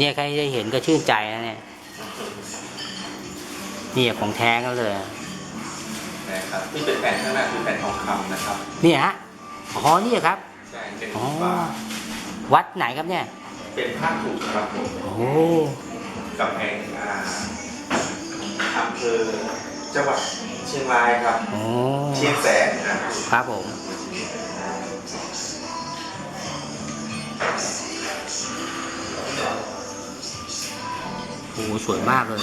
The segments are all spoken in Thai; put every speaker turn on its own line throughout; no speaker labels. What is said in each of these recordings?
เนี่ยใครได้เห็นก็ชื่นใจนะเนี่ยนี่ของแท้กันเลย
นะครับที่เป็นแผ่นข้างหน้าคือแผ่นทองคำนะครับ
เนี่ยฮะอ๋อนี่ครับ
ใช่เป็น
อ๋อ
ฟ้า
วัดไหนครับเนี่ย
เป็นผ้าถูกครับผม
โอ้
กับแห่งอ่าอำเภอจังหวัดเชียงรายครับ
โอ้
เชียงแสนนะครับ
ครับผม โอ้โหสวยมากเลย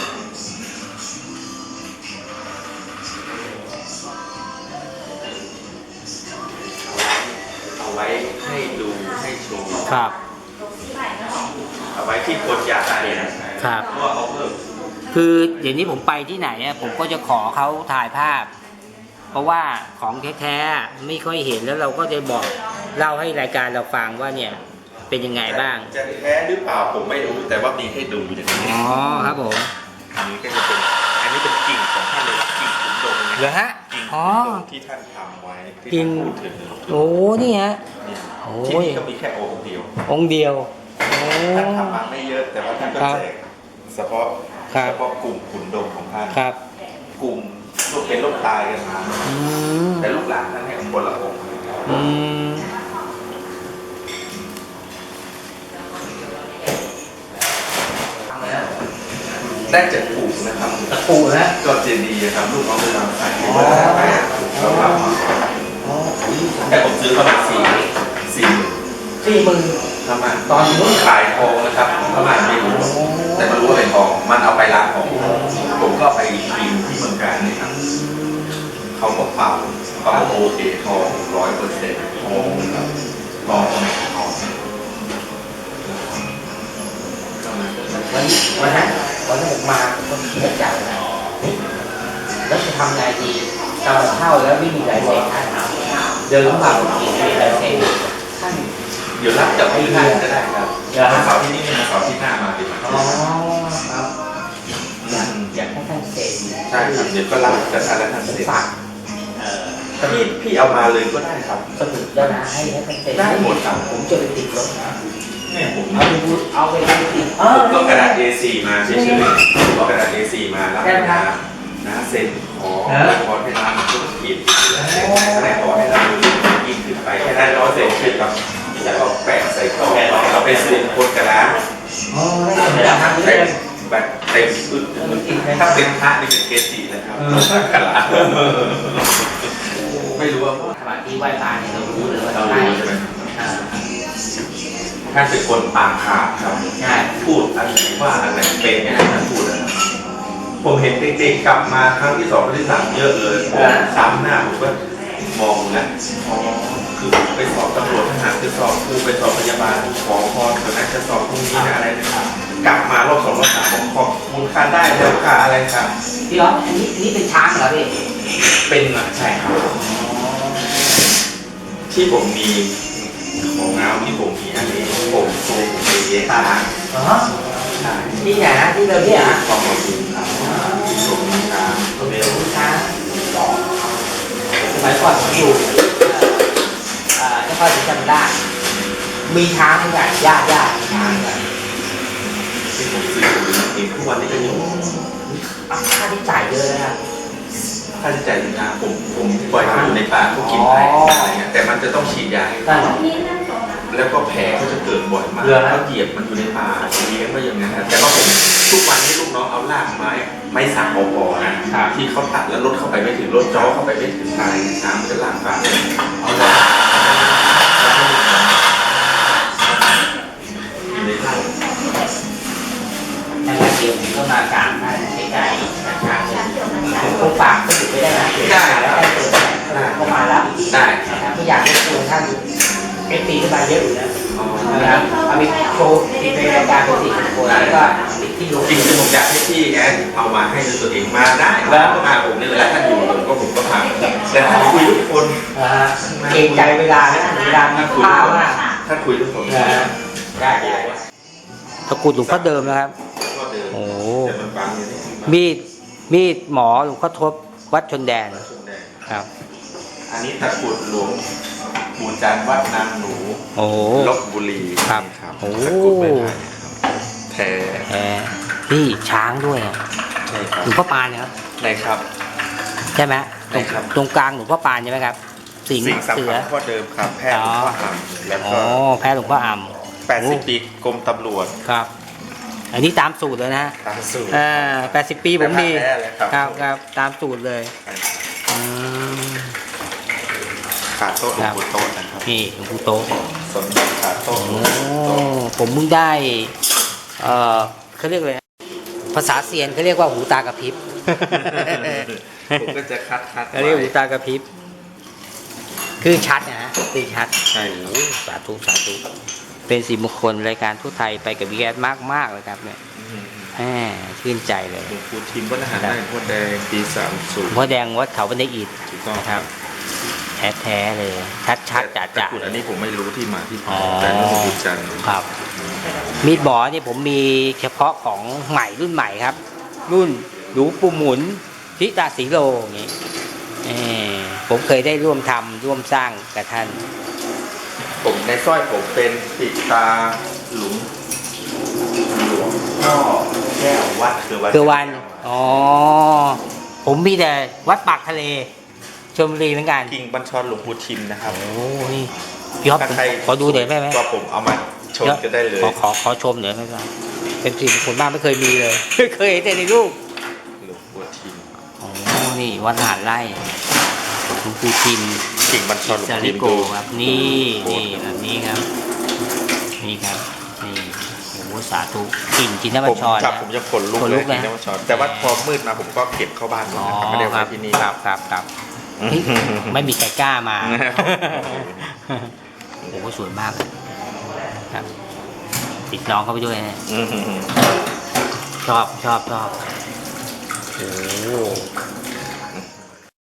เอาไว้ให้ดูให้ชม
ครับ
เอาไว้ที่คนอยากเห็นนะครับ เพราะว่าเขาเพิ่ม
คือเดี๋ยวนี้ผมไปที่ไหนอะผมก็จะขอเขาถ่ายภาพ เพราะว่าของแท้ๆไม่ค่อยเห็นแล้วเราก็จะบอกเล่าให้รายการเราฟังว่าเนี่ย เป็นยังไงบ้าง
จะแท้หรือเปล่าผมไม่รู้แต่ว่ามีให้ดูอย่างนี้
อ๋อครับผม
อันนี้ก็จะเป็นอันนี้เป็นกิ่งของท่านเลยว่ากิ่งขุนดง
เหร
นะ
อฮะ
กิ่ง
อ๋
ขุ
อ
นดงที่ท่านทำไว้ที่
กิ่ง
ท่านพูดถึง
โอ้นี่ฮะ
เนี่ย
โอ้
ที่
ย
นี่ก็มีแค่องค์เดียว
องค์เดียวโอ้
ท่านทำมาไม่เยอะแต่ว่าท่านก็
ครับ
แจกเฉพาะ
ครับ
เฉพาะกลุ่มขุนดงของท่าน
ครับ
กลุ่มลูกเป็นลูกตายกันมา
อืม
แต่ลูกหลานท่านให้คนละองค์
อืม
ได้จากปู่นะครับ
ตะปูนะ
ก็เจดีย์ครับลูกน้องไปทำสาย
อ๋อ
ไปเราทำมาแต่ผมซื้อเข้ามาสี่สี่หมื่น
สี่หมื่น
ประมาณ
ตอนนู้น
ขายทองนะครับประมาณไม่รู้แต่มารู้ว่าเป็นทองมันเอาไปล้างของผมก็ไปกินที่เมืองการนี่ครับเขาก็เป่าเป่าโอเคทองร้อยเปอร์เซ็นต์ทองครับ มา
คนเสียใจนะแล้วจะทำไงดีตอนเข้าแล้วไม่มีลายเซ็นท่านเดินข้ามาผมกินมีลายเซ็นท่าน
เดี๋ยวรับจากที่ท่านก็ได้ครับ
เดี๋ยว
เสาที่นี่วันเสาที่หน้ามาดีกว่า
อ๋อครับอยากอยากให้ท่านเซ็น
ใช่ครับเดี๋ยวก็รับจากท่านและท่านเสร็จ
ฝาก
พี่พี่เอามาเลยก็ได้ครับ
สมุดแล้วนะให้ให้ท่านเซ็น
ได้หมดครับ
ผมจะไปติดรถนะ
เนี่ยผม
เอาไปพูดเอาไปติดเอ
ผ
อ
ก็กระดาษ A4 มาเฉยๆเอากระดาษ A4 มาแล้ว
ได้ครั
นะ
บ
นะเซ็นขอ
เออ
ขอให้ร้านธุรกิจเซ็นแค่ขอให้ร้านธุรกิจขึ้นไปแค่ได้นร้อยเซ็นขึ้นครับแล้วก็แปะใส่กล่องเราไปเซื้อคนกระดาษ
อ๋อได้เดี๋ยวทำนี้
เต็
เล
มแบบเต็มอึดถ้าเป็นพระนี่เป็นเกจินะครับกระดาษไม่รู้ว่า
สมาธิไหว้พระเนี่ยเรารู้เลยว่า
เรา
เราได้
รู้ใช่ไหม
อ่า
ท่านเป็นคนปากขาดครับ
ใช่
พูดอันไหนว่าอันไหนเป็นไม่ให้ท่านพูดนะครับผมเห็นเด็กๆกลับมาครั้งที่สองครั้งที่สามเยอะเลยผมซ้ำหน้าผมก็มองแล้วอ๋อคือไปสอบตำรวจทหารจะสอบครูไปสอบพยาบาลขอพรคนนั้นจะสอบพรุ่งนี้นะอะไรนะครับกลับมารอบสองรอบสามผมขอบคุณค่าได้แล้วค่าอะไรครับ
พี่อ๊อฟอันนี้อันนี้เป็นช้างเหรอพี่
เป็นอะใช่ครับที่ผมมี ของน้ำที่ผมมีอันนี้ผมตัวผมเองนะ
อ๋อ
ใช่
ที่ไหนนะที่เราเนี่ยอะ
ของผมเองครับผมมีน้ำตัวเดียว
ช้างสมัยก่อนผมอยู่เอ่อถ้าพ่อจะจำได้มีช้างเหมือนกันญาติญาติมีช้างเหมือนกัน
ที่ผมซื้อผมเองทุกวันนี้ก็อยู่
อะค่าที่จ่ายเยอะนะครับ
ค่าใช้จ่ายนะผมผมปล่อยมันอยู่ในป่าก็กินไปอะไรเงี้ยแต่มันจะต้องฉีดยาให้
ก็
แล้วก็แผลก็จะเกิดบ่อยมาก
เหรอฮะ
แล้วเหยียบมันอยู่ในป่าเลี้ยงไว้อย่างนั้นนะแต่ว่าผมทุกวันนี้ลูกน้องเอาลากไม้ไม้สักพอๆนะที่เขาตัดแล้วรถเข้าไปไม่ถึงรถจ้อเข้าไปไม่ถึงตายช้างมันจะลากป่า
เอาเลย
อยู่ในป่า
ถ้างั้นเดี๋ยวผมก็มากราบท่านใกล้ๆช้างเลยผมคงฝากก็ถือไม่ได้นะแล้วได้เปิดได้เข้ามาแล้ว
ได้
นะครับก็อยากให้ชวนท่าน เอฟซีขึ้นมาเยอะอยู่นะ
อ๋อ
นะครับเอาไปโชว์ติดในรายการเป็นสี่สิบคนแล้วก็ติดที่ลง
จริงๆผมอยากให้พี่แอดเอามาให้ด้วยตัวเองมาได้แล้วก็มาผมเนี่ยเวลาท่านอยู่ผมก็ผมก็พาแต่ท่านคุยทุกคน
นะฮะเกรงใจเวลานะเวลามีข้าวมาก
ท่านคุยทุกคน
นะฮะได้ได้
ตะกรุดหลวงพ่อเดิมนะครับ
ก็เดิน
โอ้
แต่มันบังอยู่นี่
มีดมีดหมอหลวงพ่อทบวัดชนแดน
ชนแดง
ครับ
อันนี้ตะกรุดหลวง ปู่จันทร์วัดนางหนู
โอ้
ลบบุรี
ครับ
ครับ
โอ้
ตะกรุดไม้ไผ่ครับแท้
แท้นี่ช้างด้วยอะ
ใช่ครั
ห
บ
ลวงพ่อปานเนี่ยครับ
ไหนครับ
ใช่ไหมตรง
ใช่ครับ
ตรงกลางหลวงพ่อปานใช่ไหมครับ สิง
สิ่ง
ห์
สำ
เสื
คั
อ
ญข้อเดิมครับ แพทย์หลวงพ่ออ่ำแล้ว
อ๋
ก็
อแพ้หลวงพ่ออ่ำ
80ปีกรมตำรวจ
ครับ อันนี้ตามสูตรเลยนะ
ตามสูตร
อ่าแปดสิบปีผมดี
แท้เลยครับ
ครับครับตามสูตรเลยอืม
ขาโต๊ะหลว
ครั
ง
บ
ปู่โต๊ะนะครับ
นี่หลวงปู่โต๊ะ
สมเด็จขาโต๊ะหล
โอ้
วงปู่โต๊ะ
ผมเพิ่งได้ เอ่อเขาเรียกเลยภาษาเซียนเขาเรียกว่าหูตากระพริบ
ผมก็จะคัดคัด
เขาเรียกหูตากระพริบ คือชัดนะฮะคือชัด
ใช่
โอ้สาธุสาธุ เป็นสีมงคลรายการทั่วไทยไปกับวีแอดมากมากๆเลยครับเนี่ยแหมชื่นใจเลย
หลวงปู่ทิมวัฒนหารได้พวดแดงปีสามศูนย์
พ่อแดงวัดเขาบันไดอิฐ
ถูกต้อง
นะครับ แท้ๆเลย ชัดๆจัด
แต่
ๆ
กุดอันนี้ผมไม่รู้ที่มาที่ไป
อ๋อ
แต่นี่หลวงปู่จันทร์
ครับ มีดบอเนี่ยผมมีเฉพาะของใหม่รุ่นใหม่ครับ รุ่นหลูปูหมุนทิตาสีโลอย่างนี้เอ่อผมเคยได้ร่วมทำร่วมสร้างกับท่าน
ผมในสร้อยผมเป็นปิดตาหลุมหลวงพ่อแก้ววัดคือวัด
คือวัน อ๋อ ผมมีแต่วัดปากทะเล ชลบุรีเหมือนกัน
กิ่งบัญชรหลวงปู่ทิมนะครับ
โอ้นี่พี่อ๊อฟ
ถ้าใคร
ขอดูหน่อยได้ไหม
ก็ผมเอามาชมก็ได้เลย
ขอขอขอชมหน่อยได้ไหมเป็นสิ่งมงคลมากไม่เคยมีเลย เคยเห็นแต่ในรูป
หลวงปู่ทิม
โอ้นี่วัดหาดไร่หลวงปู่ทิม
กิ่งบัญชรหลวง
จา
ปู่
ริ
ทิม
โก
ดู
ครับ นี่
โอ้
นี่
โห
แบบนี้ครับ นี่ครับนี่โอ้โหสาธุกิ่งจินน
ผ
บัญ
ม
ชร
จับ
นะ
ผมจะขนลุก
ขน
เล
ลุ
ย
กเลย
กิ่งบัญชรแต่ว่าพอมืดมาผมก็เก็บเข้าบ้านหมด
อ๋อ
นะครับไม่ได้
ค
ไว้
รับ
ที่นี่
ครับครับครับเฮ้ย ไม่มีใครกล้ามา โอ้โหสวยมากเลยครับ ติดน้องเข้าไปด้วยนะ
อืม
ชอบชอบชอบโอ้โห